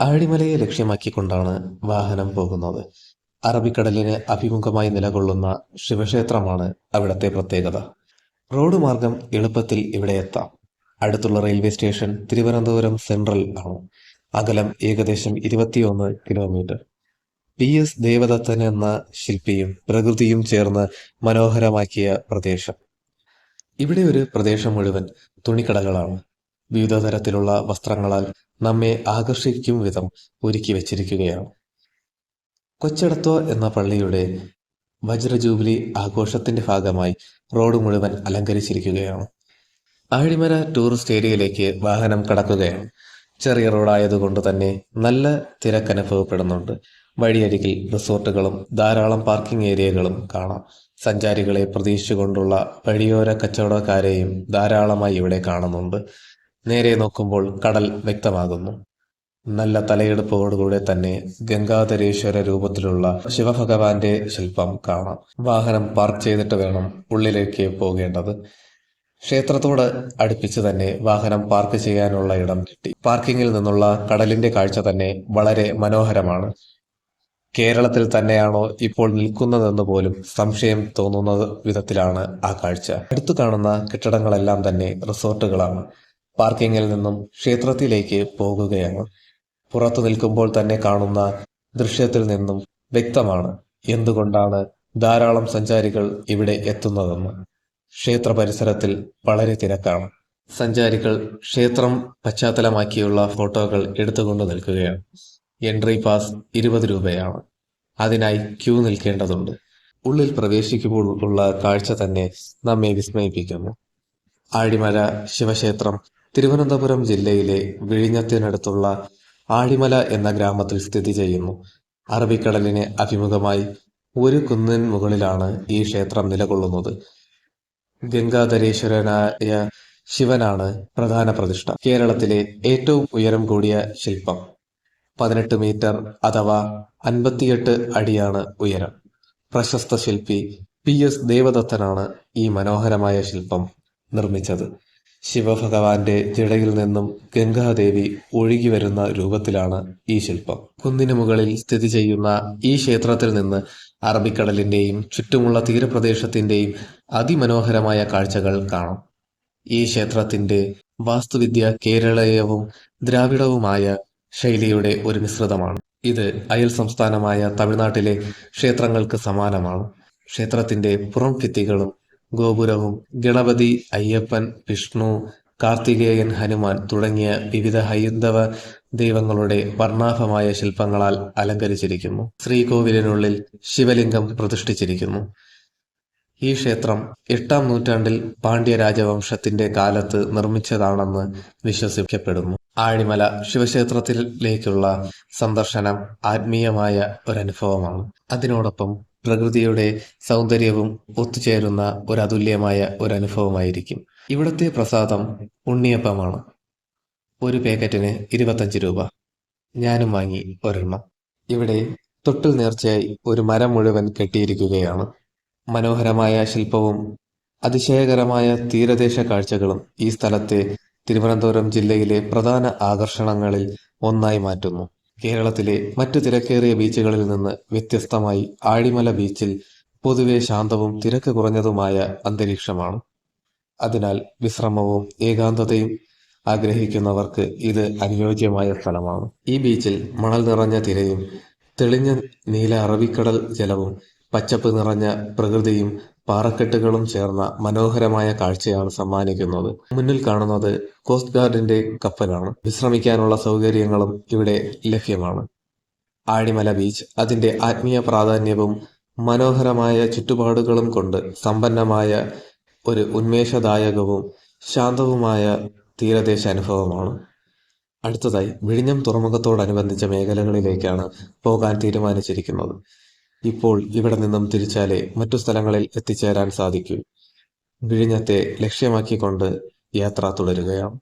ആഴിമലയെ ലക്ഷ്യമാക്കിക്കൊണ്ടാണ് വാഹനം പോകുന്നത്. അറബിക്കടലിന് അഭിമുഖമായി നിലകൊള്ളുന്ന ശിവക്ഷേത്രമാണ് അവിടത്തെ പ്രത്യേകത. റോഡ് മാർഗം എളുപ്പത്തിൽ ഇവിടെ എത്താം. അടുത്തുള്ള റെയിൽവേ സ്റ്റേഷൻ തിരുവനന്തപുരം സെൻട്രൽ ആണ്. അകലം ഏകദേശം ഇരുപത്തിയൊന്ന് കിലോമീറ്റർ. പി എസ് ദേവദത്തൻ എന്ന ശില്പിയും പ്രകൃതിയും ചേർന്ന് മനോഹരമാക്കിയ പ്രദേശം. ഇവിടെ ഒരു പ്രദേശം മുഴുവൻ തുണിക്കടകളാണ്. വിവിധ തരത്തിലുള്ള വസ്ത്രങ്ങളാൽ നമ്മെ ആകർഷിക്കും വിധം ഒരുക്കി വച്ചിരിക്കുകയാണ്. കൊച്ചടത്തോ എന്ന പള്ളിയുടെ വജ്രജൂബിലി ആഘോഷത്തിന്റെ ഭാഗമായി റോഡ് മുഴുവൻ അലങ്കരിച്ചിരിക്കുകയാണ്. ആഴിമല ടൂറിസ്റ്റ് ഏരിയയിലേക്ക് വാഹനം കടക്കുകയാണ്. ചെറിയ റോഡായതുകൊണ്ട് തന്നെ നല്ല തിരക്കനുഭവപ്പെടുന്നുണ്ട് വഴിയരികിൽ റിസോർട്ടുകളും ധാരാളം പാർക്കിംഗ് ഏരിയകളും കാണാം. സഞ്ചാരികളെ പ്രതീക്ഷിച്ചുകൊണ്ടുള്ള വഴിയോര കച്ചവടക്കാരെയും ധാരാളമായി ഇവിടെ കാണുന്നുണ്ട്. നേരെ നോക്കുമ്പോൾ കടൽ വ്യക്തമാകുന്നു. നല്ല തലയെടുപ്പോടുകൂടെ തന്നെ ഗംഗാധരേശ്വര രൂപത്തിലുള്ള ശിവഭഗവാന്റെ ശില്പം കാണാം. വാഹനം പാർക്ക് ചെയ്തിട്ട് വേണം ഉള്ളിലേക്ക് പോകേണ്ടത്. ക്ഷേത്രത്തോട് അടുപ്പിച്ച് തന്നെ വാഹനം പാർക്ക് ചെയ്യാനുള്ള ഇടം കിട്ടി. പാർക്കിങ്ങിൽ നിന്നുള്ള കടലിന്റെ കാഴ്ച തന്നെ വളരെ മനോഹരമാണ്. കേരളത്തിൽ തന്നെയാണോ ഇപ്പോൾ നിൽക്കുന്നതെന്ന് പോലും സംശയം തോന്നുന്ന വിധത്തിലാണ് ആ കാഴ്ച. അടുത്തു കാണുന്ന കെട്ടിടങ്ങളെല്ലാം തന്നെ റിസോർട്ടുകളാണ്. പാർക്കിങ്ങിൽ നിന്നും ക്ഷേത്രത്തിലേക്ക് പോകുകയാണ്. പുറത്തു നിൽക്കുമ്പോൾ തന്നെ കാണുന്ന ദൃശ്യത്തിൽ നിന്നും വ്യക്തമാണ് എന്തുകൊണ്ടാണ് ധാരാളം സഞ്ചാരികൾ ഇവിടെ എത്തുന്നതെന്ന്. ക്ഷേത്ര പരിസരത്തിൽ വളരെ തിരക്കാണ്. സഞ്ചാരികൾ ക്ഷേത്രം പശ്ചാത്തലമാക്കിയുള്ള ഫോട്ടോകൾ എടുത്തുകൊണ്ട് നിൽക്കുകയാണ്. എൻട്രി പാസ് ഇരുപത് രൂപയാണ്. അതിനായി ക്യൂ നിൽക്കേണ്ടതുണ്ട്. ഉള്ളിൽ പ്രവേശിക്കുമ്പോൾ ഉള്ള കാഴ്ച തന്നെ നമ്മെ വിസ്മയിപ്പിക്കുന്നു. ആഴിമല ശിവക്ഷേത്രം തിരുവനന്തപുരം ജില്ലയിലെ വിഴിഞ്ഞത്തിനടുത്തുള്ള ആഴിമല എന്ന ഗ്രാമത്തിൽ സ്ഥിതി ചെയ്യുന്നു. അറബിക്കടലിനെ അഭിമുഖമായി ഒരു കുന്നിൻ മുകളിലാണ് ഈ ക്ഷേത്രം നിലകൊള്ളുന്നത്. ഗംഗാധരേശ്വരനായ ശിവനാണ് പ്രധാന പ്രതിഷ്ഠ. കേരളത്തിലെ ഏറ്റവും ഉയരം കൂടിയ ശില്പം. പതിനെട്ട് മീറ്റർ അഥവാ അൻപത്തിയെട്ട് അടിയാണ് ഉയരം. പ്രശസ്ത ശില്പി പി എസ് ദേവദത്തനാണ് ഈ മനോഹരമായ ശില്പം നിർമ്മിച്ചത്. ശിവഭഗവാന്റെ ജടയിൽ നിന്നും ഗംഗാദേവി ഒഴുകി വരുന്ന രൂപത്തിലാണ് ഈ ശില്പം. കുന്നിനു മുകളിൽ സ്ഥിതി ചെയ്യുന്ന ഈ ക്ഷേത്രത്തിൽ നിന്ന് അറബിക്കടലിന്റെയും ചുറ്റുമുള്ള തീരപ്രദേശത്തിന്റെയും അതിമനോഹരമായ കാഴ്ചകൾ കാണാം. ഈ ക്ഷേത്രത്തിന്റെ വാസ്തുവിദ്യ കേരളീയവും ദ്രാവിഡവുമായ ശൈലിയുടെ ഒരു മിശ്രിതമാണ്. ഇത് അയൽ സംസ്ഥാനമായ തമിഴ്നാട്ടിലെ ക്ഷേത്രങ്ങൾക്ക് സമാനമാണ്. ക്ഷേത്രത്തിന്റെ പുറം ഭിത്തികളും ഗോപുരവും ഗണപതി അയ്യപ്പൻ വിഷ്ണു കാർത്തികേയൻ ഹനുമാൻ തുടങ്ങിയ വിവിധ ഹൈന്ദവ ദൈവങ്ങളുടെ വർണാഭമായ ശില്പങ്ങളാൽ അലങ്കരിച്ചിരിക്കുന്നു. ശ്രീകോവിലിനുള്ളിൽ ശിവലിംഗം പ്രതിഷ്ഠിച്ചിരിക്കുന്നു. ഈ ക്ഷേത്രം എട്ടാം നൂറ്റാണ്ടിൽ പാണ്ഡ്യ രാജവംശത്തിന്റെ കാലത്ത് നിർമ്മിച്ചതാണെന്ന് വിശ്വസിക്കപ്പെടുന്നു. ആഴിമല ശിവക്ഷേത്രത്തിലേക്കുള്ള സന്ദർശനം ആത്മീയമായ ഒരനുഭവമാണ്. അതിനോടൊപ്പം പ്രകൃതിയുടെ സൗന്ദര്യവും ഒത്തുചേരുന്ന ഒരു അതുല്യമായ ഒരു അനുഭവമായിരിക്കും ഇവിടുത്തെ പ്രസാദം ഉണ്ണിയപ്പമാണ്. ഒരു പാക്കറ്റിന് ഇരുപത്തഞ്ച് രൂപ. ഞാനും വാങ്ങി ഒരെണ്ണം. ഇവിടെ തൊട്ടിൽ നേർച്ചയായി ഒരു മരം മുഴുവൻ കെട്ടിയിരിക്കുകയാണ്. മനോഹരമായ ശില്പവും അതിശയകരമായ തീരദേശ കാഴ്ചകളും ഈ സ്ഥലത്തെ തിരുവനന്തപുരം ജില്ലയിലെ പ്രധാന ആകർഷണങ്ങളിൽ ഒന്നായി മാറ്റുന്നു. കേരളത്തിലെ മറ്റു തിരക്കേറിയ ബീച്ചുകളിൽ നിന്ന് വ്യത്യസ്തമായി ആഴിമല ബീച്ചിൽ പൊതുവെ ശാന്തവും തിരക്ക് കുറഞ്ഞതുമായ അന്തരീക്ഷമാണ്. അതിനാൽ വിശ്രമവും ഏകാന്തതയും ആഗ്രഹിക്കുന്നവർക്ക് ഇത് അനുയോജ്യമായ സ്ഥലമാണ്. ഈ ബീച്ചിൽ മണൽ നിറഞ്ഞ തിരയും തെളിഞ്ഞ നീല അറബിക്കടൽ ജലവും പച്ചപ്പ് നിറഞ്ഞ പ്രകൃതിയും പാറക്കെട്ടുകളും ചേർന്ന മനോഹരമായ കാഴ്ചയാണ് സമ്മാനിക്കുന്നത്. മുന്നിൽ കാണുന്നത് കോസ്റ്റ് ഗാർഡിന്റെ കപ്പലാണ്. വിശ്രമിക്കാനുള്ള സൗകര്യങ്ങളും ഇവിടെ ലഭ്യമാണ്. ആഴിമല ബീച്ച് അതിന്റെ ആത്മീയ പ്രാധാന്യവും മനോഹരമായ ചുറ്റുപാടുകളും കൊണ്ട് സമ്പന്നമായ ഒരു ഉന്മേഷദായകവും ശാന്തവുമായ തീരദേശ അനുഭവമാണ്. അടുത്തതായി വിഴിഞ്ഞം തുറമുഖത്തോടനുബന്ധിച്ച മേഖലകളിലേക്കാണ് പോകാൻ തീരുമാനിച്ചിരിക്കുന്നത്. ഇപ്പോൾ ഇവിടെ നിന്നും തിരിച്ചാലേ മറ്റു സ്ഥലങ്ങളിൽ എത്തിച്ചേരാൻ സാധിക്കൂ. വിഴിഞ്ഞത്തെ ലക്ഷ്യമാക്കിക്കൊണ്ട് യാത്ര തുടരുകയാണ്